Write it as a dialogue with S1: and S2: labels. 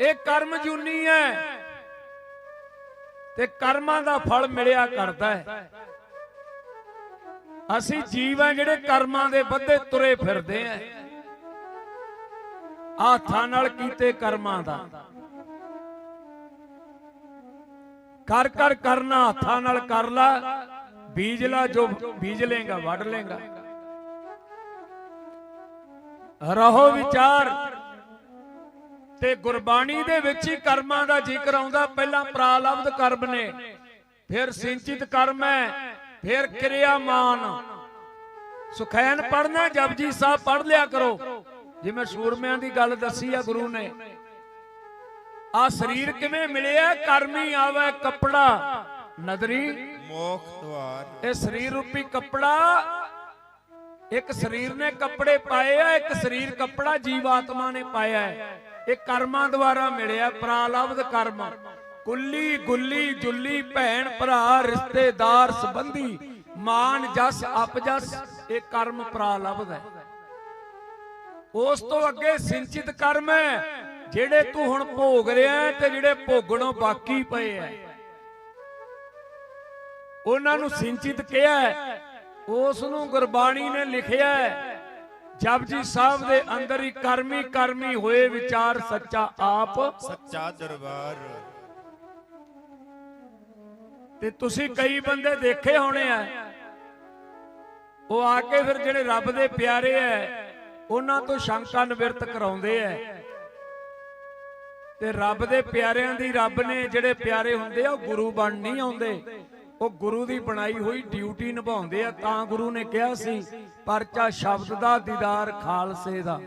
S1: ਇਹ ਕਰਮ ਜੂਨੀ ਹੈ। ਤੇ ਕਰਮਾਂ ਦਾ ਫਲ ਮਿਲਿਆ ਕਰਦਾ ਹੈ। ਅਸੀਂ ਜੀਵ ਆ ਜਿਹੜੇ ਕਰਮਾਂ ਦੇ ਬੱਧੇ ਤੁਰੇ ਫਿਰਦੇ ਆ ਹੱਥਾਂ ਨਾਲ ਕੀਤੇ ਕਰਮਾਂ ਦਾ। ਕਰ ਕਰ ਕਰਨਾ ਹੱਥਾਂ ਨਾਲ ਕਰ ਲਾ। ਬੀਜ ਲਾ, ਜੋ ਬੀਜ ਲੇਗਾ ਵੱਢ ਲੇਗਾ ਰਹੋ ਵਿਚਾਰ। ਤੇ ਗੁਰਬਾਣੀ ਦੇ ਵਿੱਚ ਹੀ ਕਰਮਾਂ ਦਾ ਜ਼ਿਕਰ ਆਉਂਦਾ। ਪਹਿਲਾਂ ਪ੍ਰਾਲਬਧ ਕਰਮ ਨੇ ਫਿਰ ਸਿੰਚਿਤ ਕਰਮ ਹੈ ਫਿਰ ਕਿਰਿਆਮਾਨ। ਸੁਖੈਨ ਪੜਨਾ ਜਪਜੀ ਸਾਹਿਬ ਪੜ ਲਿਆ ਕਰੋ। ਜਿਵੇਂ ਸੂਰਮਿਆਂ ਦੀ ਗੱਲ ਦੱਸੀ ਆ ਗੁਰੂ ਨੇ। ਆ ਸਰੀਰ ਕਿਵੇਂ ਮਿਲਿਆ? ਕਰਮੀ ਆਵੇ ਕੱਪੜਾ। ਨਦਰੀ।
S2: ਮੋਖ ਦਵਾਰ
S1: ਇਹ ਸਰੀਰ ਰੂਪੀ ਕੱਪੜਾ। ਇੱਕ ਸਰੀਰ ਨੇ ਕੱਪੜੇ ਪਾਏ ਆ ਇੱਕ ਸਰੀਰ ਕੱਪੜਾ ਜੀਵਾਤਮਾ ਨੇ ਪਾਇਆ ਹੈ। ਇਹ ਕਰਮਾਂ ਦੁਆਰਾ ਮਿਲਿਆ, ਪ੍ਰਾਲਬਧ ਕਰਮ। ਕੁੱਲੀ, ਗੁੱਲੀ, ਜੁੱਲੀ, ਭੈਣ, ਭਰਾ, ਰਿਸ਼ਤੇਦਾਰ, ਸੰਬੰਧੀ, ਮਾਨ, ਜਸ ਅਪਜਸ ਇਹ ਕਰਮ ਪ੍ਰਾਲਬਧ ਹੈ। ਉਸ ਤੋਂ ਅੱਗੇ ਸਿੰਚਿਤ ਕਰਮ ਹੈ, ਜਿਹੜੇ ਤੂੰ ਹੁਣ ਭੋਗ ਰਿਹਾ ਤੇ ਜਿਹੜੇ ਭੋਗਣੋਂ ਬਾਕੀ ਪਏ ਐ ਉਹਨਾਂ ਨੂੰ ਸਿੰਚਿਤ ਕਿਹਾ ਹੈ, ਉਸ ਨੂੰ ਗੁਰਬਾਣੀ ਨੇ ਲਿਖਿਆ ਹੈ ਜਪਜੀ ਸਾਹਿਬ ਦੇ ਅੰਦਰ ਹੀ ਕਰਮੀ ਕਰਮੀ ਹੋਏ ਵਿਚਾਰ ਸੱਚਾ ਆਪ।
S2: ਸੱਚਾ ਦਰਬਾਰ।
S1: ਤੇ ਤੁਸੀਂ ਕਈ ਬੰਦੇ ਦੇਖੇ ਹੋਣੇ ਆ। ਉਹ ਆ ਕੇ ਫਿਰ ਜਿਹੜੇ ਰੱਬ ਦੇ ਪਿਆਰੇ ਐ ਉਹਨਾਂ ਤੋਂ ਸ਼ੰਕਾ ਨਿਵਰਤ ਕਰਾਉਂਦੇ ਐ। ਤੇ ਰੱਬ ਦੇ ਪਿਆਰਿਆਂ ਦੀ ਰੱਬ ਨੇ ਜਿਹੜੇ ਪਿਆਰੇ ਹੁੰਦੇ ਆ ਉਹ ਗੁਰੂ ਬਣ ਨਹੀਂ ਆਉਂਦੇ। ਉਹ ਗੁਰੂ ਦੀ ਬਣਾਈ ਹੋਈ ਡਿਊਟੀ ਨਿਭਾਉਂਦੇ ਆ, ਤਾਂ ਗੁਰੂ ਨੇ ਕਿਹਾ ਸੀ, ਪਰਚਾ ਸ਼ਬਦ ਦਾ ਦੀਦਾਰ ਖਾਲਸੇ ਦਾ।